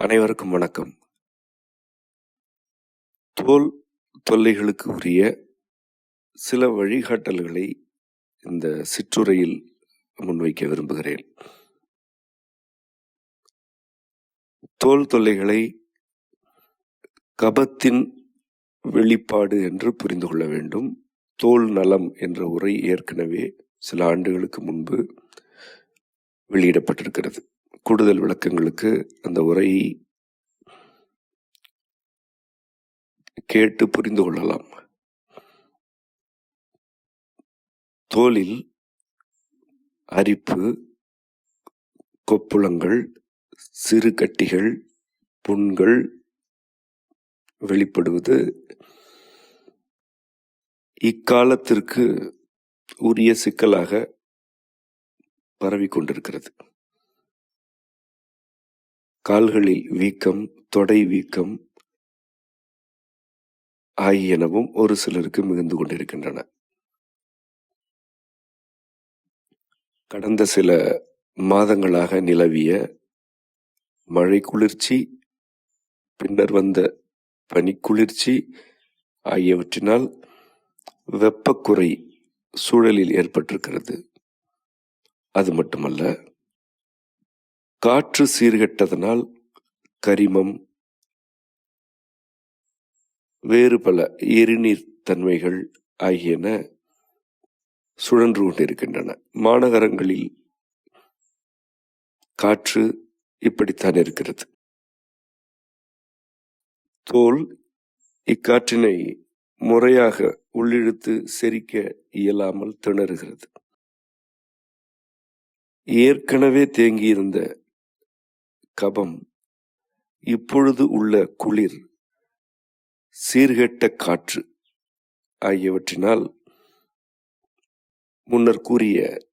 அனைவருக்கும் வணக்கம். தோல் தொல்லைகளுக்கு உரிய சில வழிகாட்டல்களை இந்த சிற்றுரையில் முன்வைக்க விரும்புகிறேன். தோல் தொல்லைகளை கபத்தின் வெளிப்பாடு என்று புரிந்து கொள்ள வேண்டும். தோல் நலம் என்ற உரை ஏற்கனவே சில ஆண்டுகளுக்கு முன்பு வெளியிடப்பட்டிருக்கிறது. கூடுதல் விளக்கங்களுக்கு அந்த உரையை கேட்டு புரிந்து கொள்ளலாம். தோலில் அரிப்பு கொப்புளங்கள் சிறு கட்டிகள் புண்கள் வெளிப்படுவது இக்காலத்திற்கு உரிய சிக்கலாக பரவிக் கொண்டிருக்கிறது கால்களில் வீக்கம் தொடை வீக்கம் ஆகியனவும் ஒரு சிலருக்கு மிகுந்து கொண்டிருக்கின்றன. கடந்த சில மாதங்களாக நிலவிய மழை குளிர்ச்சி பின்னர் வந்த பனிக்குளிர்ச்சி ஆகியவற்றினால் வெப்பக்குறை சூழலில் ஏற்பட்டிருக்கிறது. அது மட்டுமல்ல காற்று சீர்கெட்டதனால் கரிமம் வேறு பல எரிநீர் தன்மைகள் ஆகியன சுழன்று கொண்டிருக்கின்றன. மாநகரங்களில் காற்று இப்படித்தான் இருக்கிறது. தோல் இக்காற்றினை முறையாக உள்ளிழுத்து செரிக்க இயலாமல் திணறுகிறது. ஏற்கனவே தேங்கியிருந்த கபம். இப்பொழுது உள்ள குளிர் சீர்கெட்ட காற்று ஆகியவற்றினால் முன்னர் கூறிய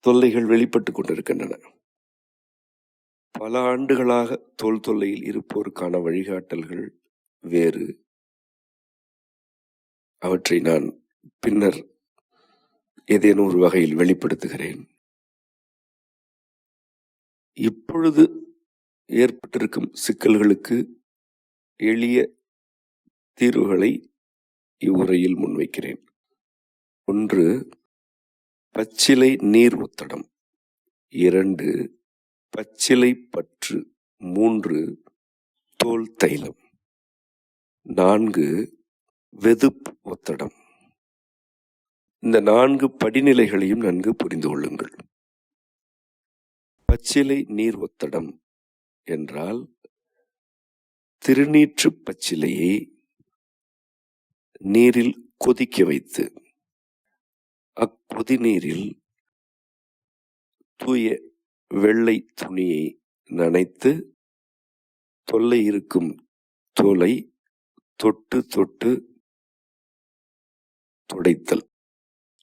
தொல்லைகள் வெளிப்பட்டுக் கொண்டிருக்கின்றன. பல ஆண்டுகளாக தோல் தொல்லையில் இருப்போருக்கான வழிகாட்டல்கள் வேறு. அவற்றை நான் பின்னர் ஏதேனும் ஒரு வகையில் வெளிப்படுத்துகிறேன். இப்பொழுது ஏற்பட்டிருக்கும் சிக்கல்களுக்கு எளிய தீர்வுகளை இவ்வுரையில் முன்வைக்கிறேன். ஒன்று பச்சிலை நீர் ஒத்தடம் இரண்டு பச்சிலை பற்று. மூன்று தோல் தைலம். நான்கு வெதுப்பு ஒத்தடம் இந்த நான்கு படிநிலைகளையும் நன்கு புரிந்து கொள்ளுங்கள். பச்சிலை நீர் ஒத்தடம் என்றால் திருநீற்று பச்சிலையை நீரில் கொதிக்க வைத்து அக்கொதி நீரில் தூய வெள்ளை துணியை நனைத்து தொல்லை இருக்கும் தோலை தொட்டு தொட்டு துடைத்தல்.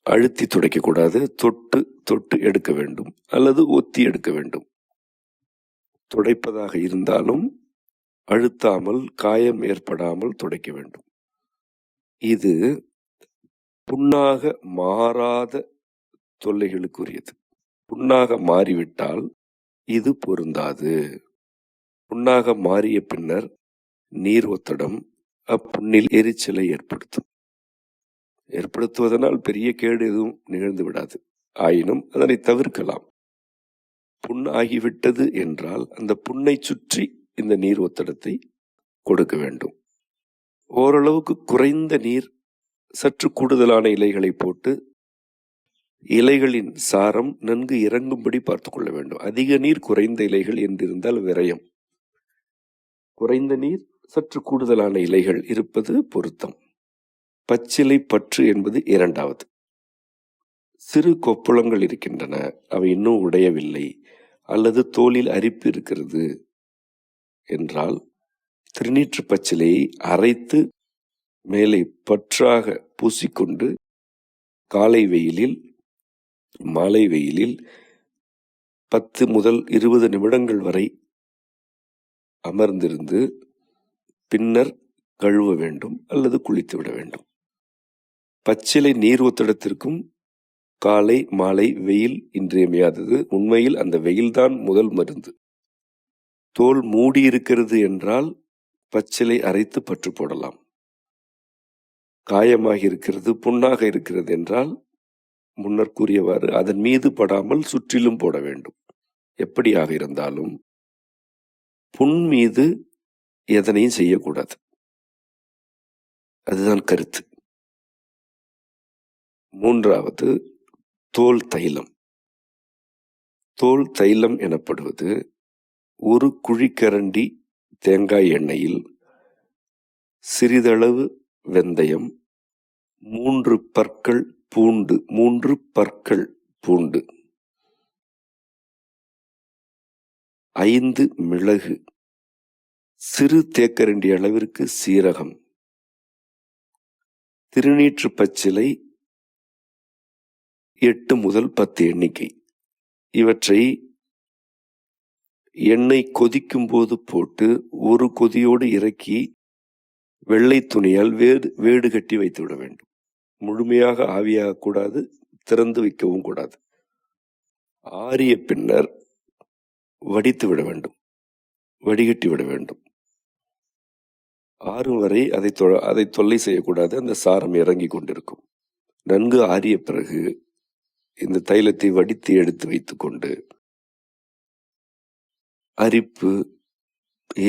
அழுத்தி துடைக்கக்கூடாது. தொட்டு தொட்டு எடுக்க வேண்டும். அல்லது ஒத்தி எடுக்க வேண்டும். துடைப்பதாக இருந்தாலும் அழுத்தாமல் காயம் ஏற்படாமல் துடைக்க வேண்டும். இது புண்ணாக மாறாத தொல்லைகளுக்குரியது. புண்ணாக மாறிவிட்டால் இது பொருந்தாது. புண்ணாக மாறிய பின்னர் நீர் ஒத்தடம் அப்புண்ணில் எரிச்சலை ஏற்படுத்தும். ஏற்படுத்துவதனால் பெரிய கேடு எதுவும் நிகழ்ந்து விடாது. ஆயினும் அதனை தவிர்க்கலாம். புண் ஆகிவிட்டது என்றால் அந்த புண்ணை சுற்றி இந்த நீர் ஒத்தடத்தை கொடுக்க வேண்டும். ஓரளவுக்கு குறைந்த நீர் சற்று கூடுதலான இலைகளை போட்டு இலைகளின் சாரம் நன்கு இறங்கும்படி பார்த்து கொள்ள வேண்டும். அதிக நீர் குறைந்த இலைகள் என்றிருந்தால் விரயம். குறைந்த நீர் சற்று கூடுதலான இலைகள் இருப்பது பொருத்தம். பச்சிலை பற்று என்பது இரண்டாவது. சிறு கொப்புளங்கள் இருக்கின்றன அவை இன்னும் உடையவில்லை அல்லது தோலில் அரிப்பு இருக்கிறது என்றால் திருநீற்று பச்சிலையை அரைத்து மேலே பற்றாக பூசிக்கொண்டு காலை வெயிலில் மாலை வெயிலில் பத்து முதல் இருபது நிமிடங்கள் வரை அமர்ந்திருந்து பின்னர் கழுவ வேண்டும் அல்லது குளித்து விட வேண்டும். பச்சிலை நீர் ஒத்தடத்திற்கும் காலை மாலை வெயில் இன்றியமையாதது. உண்மையில் அந்த வெயில்தான் முதல் மருந்து. தோல் மூடி இருக்கிறது என்றால் பச்சிலை அரைத்து பற்று போடலாம். காயமாக இருக்கிறது புண்ணாக இருக்கிறது என்றால் முன்னர் கூறியவாறு அதன் மீது படாமல் சுற்றிலும் போட வேண்டும். எப்படியாக இருந்தாலும் புண் மீது எதனையும் செய்யக்கூடாது. அதுதான் கருத்து. மூன்றாவது தோல் தைலம். தோல் தைலம் எனப்படுவது ஒரு குழிக்கரண்டி தேங்காய் எண்ணெயில் சிறிதளவு வெந்தயம் மூன்று பற்கள் பூண்டு மூன்று பற்கள் பூண்டு. ஐந்து மிளகு. சிறு தேக்கரண்டி அளவிற்கு சீரகம். திருநீற்று பச்சிலை எட்டு முதல் பத்து எண்ணிக்கை. இவற்றை எண்ணெய் கொதிக்கும் போது போட்டு ஒரு கொதியோடு இறக்கி வெள்ளை துணியால் வேடு வேடு கட்டி வைத்து விட வேண்டும். முழுமையாக ஆவியாகக்கூடாது திறந்து வைக்கவும் கூடாது. ஆறிய பின்னர் வடித்து விட வேண்டும். வடிகட்டி விட வேண்டும். ஆறும் வரை அதை தொ- அதை தொல்லை செய்யக்கூடாது. அந்த சாரம் இறங்கி கொண்டிருக்கும். நன்கு ஆறிய பிறகு இந்த தைலத்தை வடித்து எடுத்து வைத்துக்கொண்டு அரிப்பு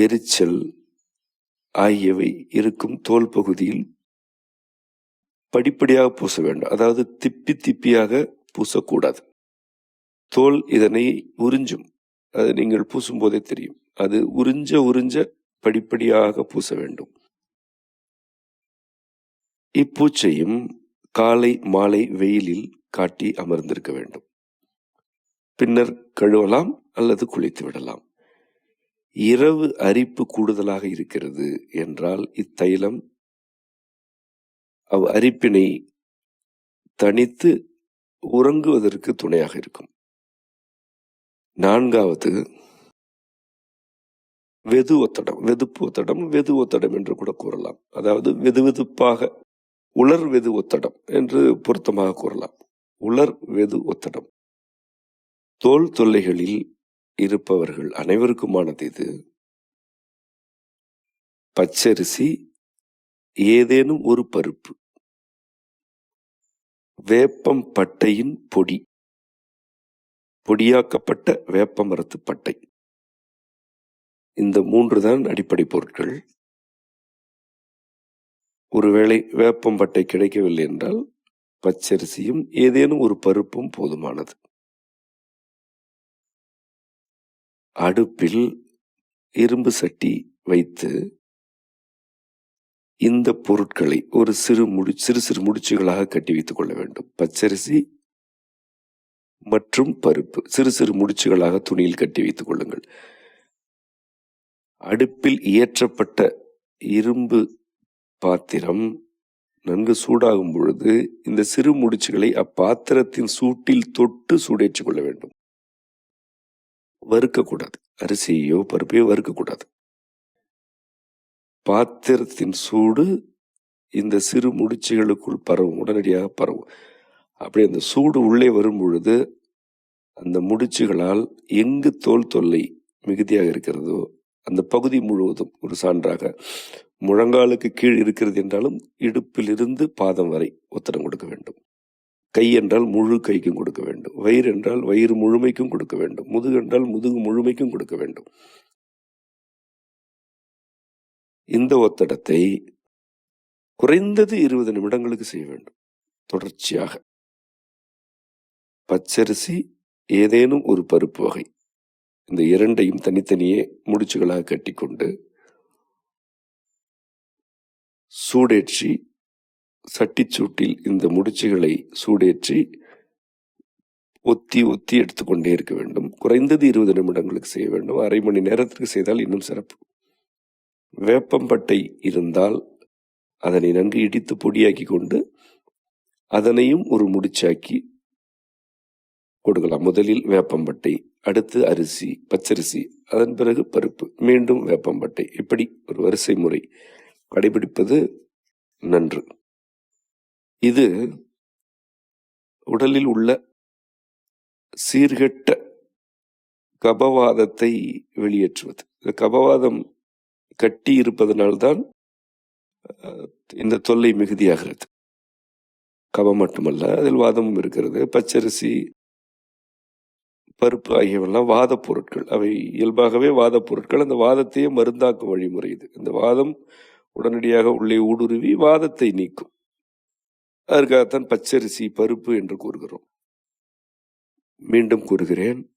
எரிச்சல் ஆகியவை இருக்கும் தோல் பகுதியில் படிப்படியாக பூச வேண்டும். அதாவது திப்பி திப்பியாக பூசக்கூடாது. தோல் இதனை உறிஞ்சும். அது நீங்கள் பூசும் போதே தெரியும். அது உறிஞ்ச உறிஞ்ச படிப்படியாக பூச வேண்டும். இப்பூச்சையும் காலை மாலை வெயிலில் காட்டி அமர்ந்திருக்க வேண்டும். பின்னர் கழுவலாம் அல்லது குளித்து விடலாம். இரவு அரிப்பு கூடுதலாக இருக்கிறது என்றால் இத்தைலம் அவ் அரிப்பினை தனித்து உறங்குவதற்கு துணையாக இருக்கும். நான்காவது வெது ஒத்தடம் வெதுப்பு ஒத்தடம் வெது ஒத்தடம் என்று கூட கூறலாம். அதாவது வெதுவெதுப்பாக உலர் வெது ஒத்தடம் என்று பொருத்தமாக கூறலாம். உலர் வெது ஒத்தடம். தோல் தொல்லைகளில் இருப்பவர்கள் அனைவருக்குமானது இது. பச்சரிசி ஏதேனும் ஒரு பருப்பு. வேப்பம் பட்டையின் பொடி. பொடியாக்கப்பட்ட வேப்ப மரத்து பட்டை. இந்த மூன்று தான் அடிப்படை பொருட்கள். ஒருவேளை வேப்பம் பட்டை கிடைக்கவில்லை என்றால் பச்சரிசியும் ஏதேனும் ஒரு பருப்பும் போதுமானது. அடுப்பில் இரும்பு சட்டி வைத்து இந்த பொருட்களை ஒரு சிறு முடி சிறு சிறு முடிச்சுகளாக கட்டி வைத்துக் கொள்ள வேண்டும். பச்சரிசி மற்றும் பருப்பு சிறு சிறு முடிச்சுகளாக துணியில் கட்டி வைத்துக் கொள்ளுங்கள். அடுப்பில் இயற்றப்பட்ட இரும்பு பாத்திரம் நன்கு சூடாகும் பொழுது இந்த சிறு முடிச்சுகளை அப்பாத்திரத்தின் சூட்டில் தொட்டு சூடேற்றிக் கொள்ள வேண்டும். வறுக்கக்கூடாது. அரிசியோ பருப்பையோ வறுக்கக்கூடாது. பாத்திரத்தின் சூடு இந்த சிறு முடிச்சுகளுக்குள் பரவும். உடனடியாக பரவும். அப்படி அந்த சூடு உள்ளே வரும் பொழுது அந்த முடிச்சுகளால் எங்கு தோல் தொல்லை மிகுதியாக இருக்கிறதோ அந்த பகுதி முழுவதும் ஒரு சான்றாக முழங்காலுக்கு கீழ் இருக்கிறது என்றாலும் இடுப்பிலிருந்து பாதம் வரை ஒத்தடம் கொடுக்க வேண்டும். கை என்றால் முழு கைக்கும் கொடுக்க வேண்டும். வயிறு என்றால் வயிறு முழுமைக்கும் கொடுக்க வேண்டும். முதுகு என்றால் முதுகு முழுமைக்கும் கொடுக்க வேண்டும். இந்த ஒத்தடத்தை குறைந்தது இருபது நிமிடங்களுக்கு செய்ய வேண்டும். தொடர்ச்சியாக. பச்சரிசி ஏதேனும் ஒரு பருப்பு வகை. இந்த இரண்டையும் தனித்தனியே முடிச்சுகளாக கட்டிக்கொண்டு சூடேற்றி சட்டிச்சூட்டில் இந்த முடிச்சுகளை சூடேற்றி ஒத்தி ஒத்தி எடுத்துக்கொண்டே இருக்க வேண்டும். குறைந்தது இருபது நிமிடங்களுக்கு செய்ய வேண்டும். அரை மணி நேரத்திற்கு செய்தால் இன்னும் சிறப்பு. வேப்பம்பட்டை இருந்தால் அதனை நன்கு இடித்து பொடியாக்கி கொண்டு அதனையும் ஒரு முடிச்சாக்கி கொடுக்கலாம். முதலில் வேப்பம்பட்டை அடுத்து அரிசி பச்சரிசி அதன் பிறகு பருப்பு மீண்டும் வேப்பம்பட்டை இப்படி ஒரு வரிசை முறை கடைபிடிப்பது நன்று. இது உடலில் உள்ள சீர்கெட்ட கபவாதத்தை வெளியேற்றுவது. இந்த கபவாதம் கட்டி இருப்பதனால்தான் இந்த தொல்லை மிகுதியாகிறது. கபம் மட்டுமல்ல அதில் வாதமும் இருக்கிறது. பச்சரிசி பருப்பு ஆகியவெல்லாம் வாத பொருட்கள். அவை இயல்பாகவே வாத பொருட்கள். அந்த வாதத்தையே மருந்தாக்கும் வழிமுறை இது. இந்த வாதம் உடனடியாக உள்ளே ஊடுருவி வாதத்தை நீக்கும். அதற்காகத்தான் பச்சரிசி பருப்பு என்று கூறுகிறோம். மீண்டும் கூறுகிறேன்.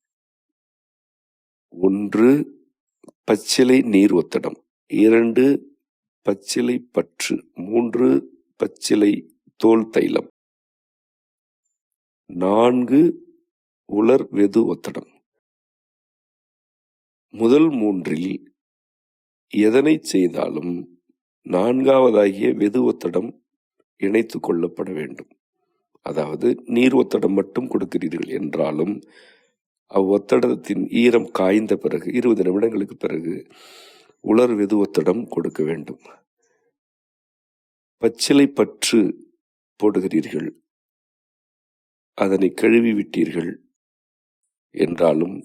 ஒன்று பச்சிலை நீர் ஒத்தடம். இரண்டு பச்சிலை பற்று. மூன்று பச்சிலை தோல் தைலம். நான்கு உலர் வெது ஒத்தடம். முதல் மூன்றில் எதனை செய்தாலும் நான்காவதாகிய வெது ஒத்தடம் இணைத்து கொள்ளப்பட வேண்டும். அதாவது நீர் ஒத்தடம் மட்டும் கொடுக்கிறீர்கள் என்றாலும் அவ்வொத்தடத்தின் ஈரம் காய்ந்த பிறகு இருபது நிமிடங்களுக்கு பிறகு உலர் வெது ஒத்தடம் கொடுக்க வேண்டும். பச்சிலை பற்று போடுகிறீர்கள். அதனை கழுவி விட்டீர்கள் என்றாலும்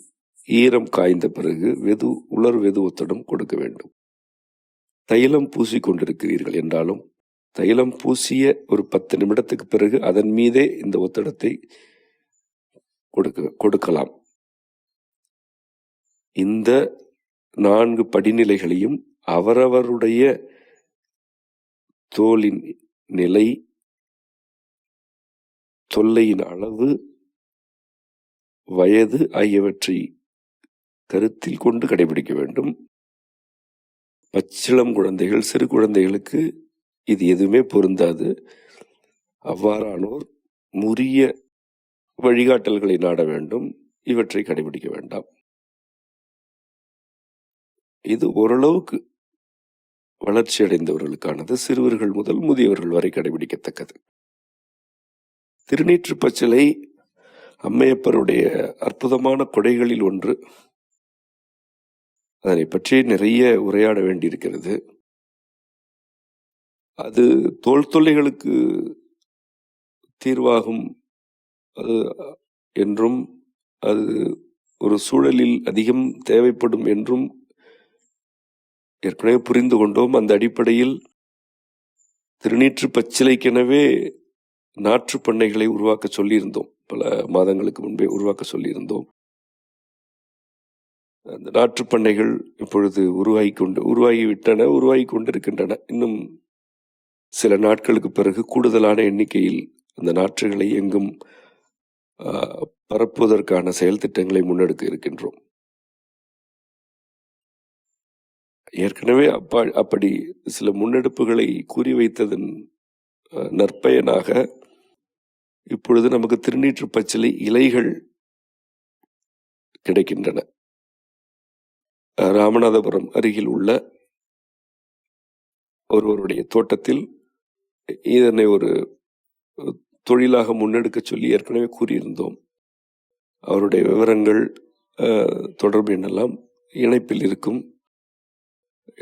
ஈரம் காய்ந்த பிறகு வெது உலர் வெது ஒத்தடம் கொடுக்க வேண்டும். தைலம் பூசி கொண்டிருக்கிறீர்கள் என்றாலும் தைலம் பூசிய ஒரு பத்து நிமிடத்துக்கு பிறகு அதன் மீதே இந்த ஒத்தடத்தை கொடுக்க கொடுக்கலாம். இந்த நான்கு படிநிலைகளையும் அவரவருடைய தோலின் நிலை தொல்லையின் அளவு வயது ஆகியவற்றை கருத்தில் கொண்டு கடைபிடிக்க வேண்டும். பச்சிளம் குழந்தைகள் சிறு குழந்தைகளுக்கு இது எதுவுமே பொருந்தாது. அவ்வாறானோர் முறிய வழிகாட்டல்களை நாட வேண்டும். இவற்றை கடைபிடிக்க வேண்டாம். இது ஓரளவுக்கு வளர்ச்சி அடைந்தவர்களுக்கானது. சிறுவர்கள் முதல் முதியவர்கள் வரை கடைபிடிக்கத்தக்கது. திருநீற்று பச்சிலை அம்மையப்பருடைய அற்புதமான கொடைகளில் ஒன்று. அதனை பற்றி நிறைய உரையாட வேண்டியிருக்கிறது. அது தோல் தொல்லைகளுக்கு தீர்வாகும் அது என்றும் அது ஒரு சூழலில் அதிகம் தேவைப்படும் என்றும் ஏற்கனவே புரிந்து கொண்டோம். அந்த அடிப்படையில் திருநீற்று பச்சிலைக்கெனவே நாற்று பண்ணைகளை உருவாக்க சொல்லியிருந்தோம். பல மாதங்களுக்கு முன்பே உருவாக்க சொல்லியிருந்தோம். அந்த நாற்று பண்ணைகள் இப்பொழுது உருவாகி கொண்டு உருவாகிவிட்டன உருவாகி கொண்டிருக்கின்றன இன்னும் சில நாட்களுக்கு பிறகு கூடுதலான எண்ணிக்கையில் அந்த நாற்றுகளை எங்கும் பரப்புவதற்கான செயல் திட்டங்களை முன்னெடுக்க இருக்கின்றோம். ஏற்கனவே அப்பா அப்படி சில முன்னெடுப்புகளை கூறி வைத்ததன் நற்பயனாக இப்பொழுது நமக்கு திருநீற்று பச்சிலை இலைகள் கிடைக்கின்றன. ராமநாதபுரம் அருகில் உள்ள ஒருவருடைய தோட்டத்தில் இதனை ஒரு தொழிலாக முன்னெடுக்க சொல்லி ஏற்கனவே கூறியிருந்தோம். அவருடைய விவரங்கள் தொடர்பு எண்ணெல்லாம் இணைப்பில் இருக்கும்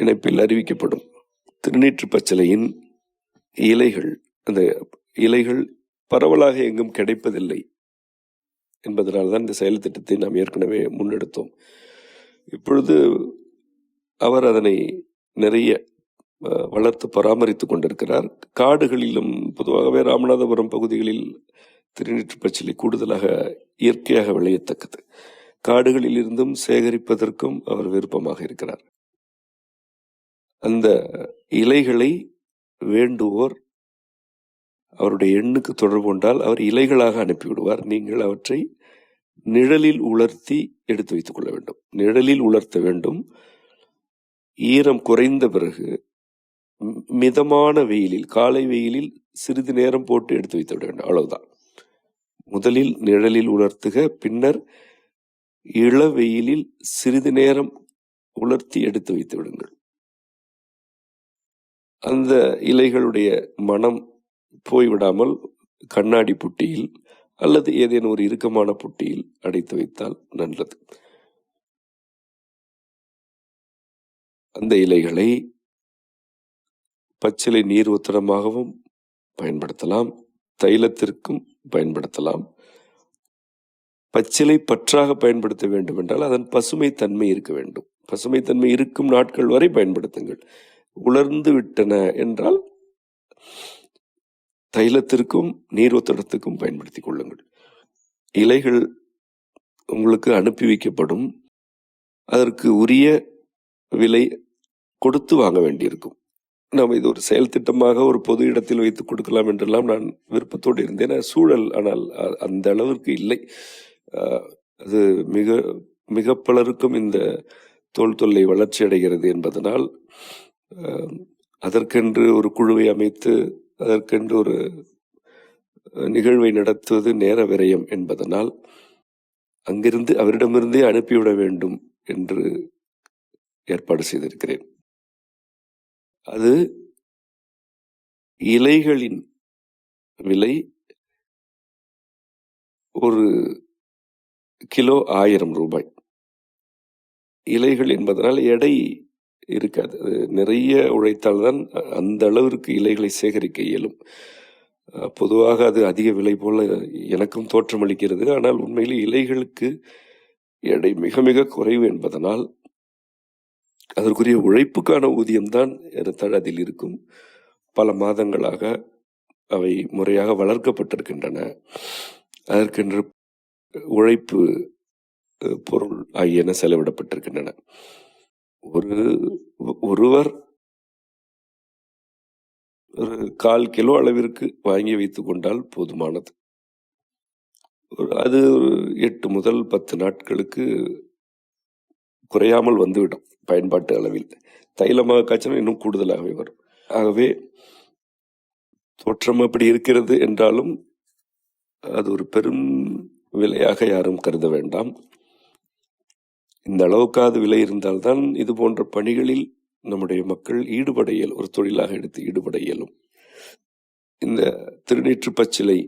இணைப்பில் அறிவிக்கப்படும். திருநீற்று பச்சிலையின் இலைகள் அந்த இலைகள் பரவலாக எங்கும் கிடைப்பதில்லை என்பதனால் தான் இந்த செயல் திட்டத்தை நாம் ஏற்கனவே முன்னெடுத்தோம். இப்பொழுது அவர் அதனை நிறைய வளர்த்து பராமரித்து கொண்டிருக்கிறார். காடுகளிலும் பொதுவாகவே ராமநாதபுரம் பகுதிகளில் திருநீற்று பச்சிலை கூடுதலாக இயற்கையாக விளையத்தக்கது. காடுகளில் இருந்தும் சேகரிப்பதற்கும் அவர் விருப்பமாக இருக்கிறார். அந்த இலைகளை வேண்டுவோர் அவருடைய எண்ணுக்கு தொடர்பு கொண்டால் அவர் இலைகளாக அனுப்பிவிடுவார். நீங்கள் அவற்றை நிழலில் உலர்த்தி எடுத்து வைத்துக் கொள்ள வேண்டும். நிழலில் உலர்த்த வேண்டும். ஈரம் குறைந்த பிறகு மி- மிதமான வெயிலில் காலை வெயிலில் சிறிது நேரம் போட்டு எடுத்து வைத்து விட வேண்டும். அவ்வளவுதான். முதலில் நிழலில் உலர்த்துக பின்னர் இள வெயிலில் சிறிது நேரம் உலர்த்தி எடுத்து வைத்து விடுங்கள். அந்த இலைகளுடைய மனம் போய்விடாமல் கண்ணாடி புட்டியில் அல்லது ஏதேனும் ஒரு இறுக்கமான புட்டியில் அடைத்து வைத்தால் நல்லது. அந்த இலைகளை பச்சிலை நீர் உத்தரமாகவும் பயன்படுத்தலாம் தைலத்திற்கும் பயன்படுத்தலாம். பச்சிலை பற்றாக பயன்படுத்த வேண்டும் என்றால் அதன் பசுமை தன்மை இருக்க வேண்டும். பசுமை தன்மை இருக்கும் நாட்கள் வரை பயன்படுத்துங்கள். உலர்ந்து விட்டன என்றால் தைலத்திற்கும் நீரோத்தடத்துக்கும் பயன்படுத்தி கொள்ளுங்கள். இலைகள் உங்களுக்கு அனுப்பி வைக்கப்படும். அதற்கு உரிய விலை கொடுத்து வாங்க வேண்டியிருக்கும். நாம் இது ஒரு செயல் திட்டமாக ஒரு பொது இடத்தில் வைத்து கொடுக்கலாம் என்றெல்லாம் நான் விருப்பத்தோடு இருந்தேன். சூழல் ஆனால் அந்த அளவிற்கு இல்லை. அது மிக மிக பலருக்கும் இந்த தோல் தொல்லை வளர்ச்சி அடைகிறது என்பதனால் அதற்கென்று ஒரு குழுவை அமைத்து அதற்கென்று ஒரு நிகழ்வை நடத்துவது நேர விரயம் என்பதனால் அங்கிருந்து அவரிடமிருந்தே அனுப்பிவிட வேண்டும் என்று ஏற்பாடு செய்திருக்கிறேன். அது இலைகளின் விலை ஒரு கிலோ ஆயிரம் ரூபாய். இலைகள் என்பதனால் எடை இருக்காது. அது நிறைய உழைத்தால்தான் அந்த அளவிற்கு இலைகளை சேகரிக்க இயலும். பொதுவாக அது அதிக விலை போல எனக்கும் தோற்றமளிக்கிறது. ஆனால் உண்மையில் இலைகளுக்கு எடை மிக மிக குறைவு என்பதனால் அதற்குரிய உழைப்புக்கான ஊதியம்தான் ஏறத்தாழ அதில் இருக்கும். பல மாதங்களாக அவை முறையாக வளர்க்கப்பட்டிருக்கின்றன. அதற்கென்று உழைப்பு பொருள் ஆகியன செலவிடப்பட்டிருக்கின்றன. ஒரு ஒருவர் ஒரு கால் கிலோ அளவிற்கு வாங்கி வைத்து கொண்டால் போதுமானது. ஒரு அது ஒரு எட்டு முதல் பத்து நாட்களுக்கு குறையாமல் வந்துவிடும் பயன்பாட்டு அளவில். தைலமாக காய்ச்சினா இன்னும் கூடுதலாகவே வரும். ஆகவே தோற்றம் அப்படி இருக்கிறது என்றாலும் அது ஒரு பெரும் விலையாக யாரும் கருத வேண்டாம். இந்த அளவுக்காவது விலை இருந்தால்தான் இது போன்ற பணிகளில் நம்முடைய மக்கள் ஈடுபட இயலும் ஒரு தொழிலாக எடுத்து ஈடுபட இயலும். இந்த திருநீற்று பச்சிலை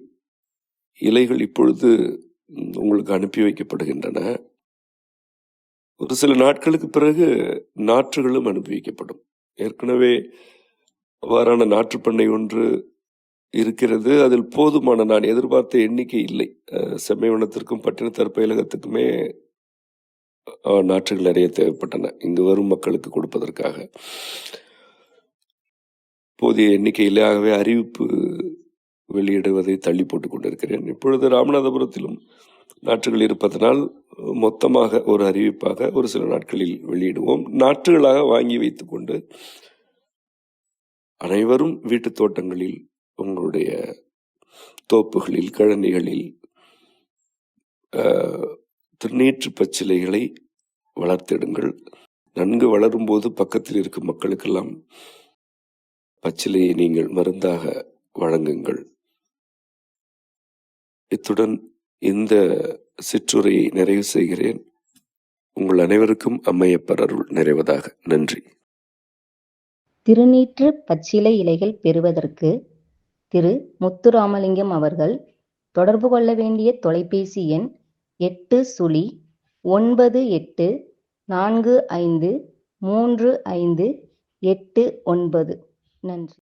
இலைகள் இப்பொழுது உங்களுக்கு அனுப்பி வைக்கப்படுகின்றன. ஒரு சில நாட்களுக்கு பிறகு நாற்றுகளும் அனுப்பி வைக்கப்படும். ஏற்கனவே அவ்வாறான நாற்று பண்ணை ஒன்று இருக்கிறது. அதில் போதுமான நான் எதிர்பார்த்த எண்ணிக்கை இல்லை. செம்மைவனத்திற்கும் பட்டினத்தற்பயிலகத்துக்குமே நாற்றுகள் நிறைய தேவைப்பட்டன. இங்கு வரும் மக்களுக்கு கொடுப்பதற்காக. போதிய எண்ணிக்கையிலாகவே அறிவிப்பு வெளியிடுவதை தள்ளி போட்டுக் கொண்டிருக்கிறேன். இப்பொழுது ராமநாதபுரத்திலும் நாற்றுகள் இருப்பதனால் மொத்தமாக ஒரு அறிவிப்பாக ஒரு சில நாட்களில் வெளியிடுவோம். நாற்றுகளாக வாங்கி வைத்துக்கொண்டு அனைவரும் வீட்டு தோட்டங்களில் உங்களுடைய தோப்புகளில் கழனிகளில் திருநீற்று பச்சிலைகளை வளர்த்திடுங்கள். நன்கு வளரும்போது பக்கத்தில் இருக்கும் மக்களுக்கெல்லாம் பச்சிலையை நீங்கள் மருந்தாக வழங்குங்கள். இத்துடன் இந்த சிற்றுரையை நிறைவு செய்கிறேன். உங்கள் அனைவருக்கும் அம்மையப்பர் அருள் நிறைவதாக. நன்றி. திருநீற்று பச்சிலை இலைகள் பெறுவதற்கு திரு முத்துராமலிங்கம் அவர்கள் தொடர்பு கொள்ள வேண்டிய தொலைபேசி எண் எட்டு சுழி ஒன்பது எட்டு நான்கு ஐந்து மூன்று ஐந்து எட்டு ஒன்பது. நன்றி.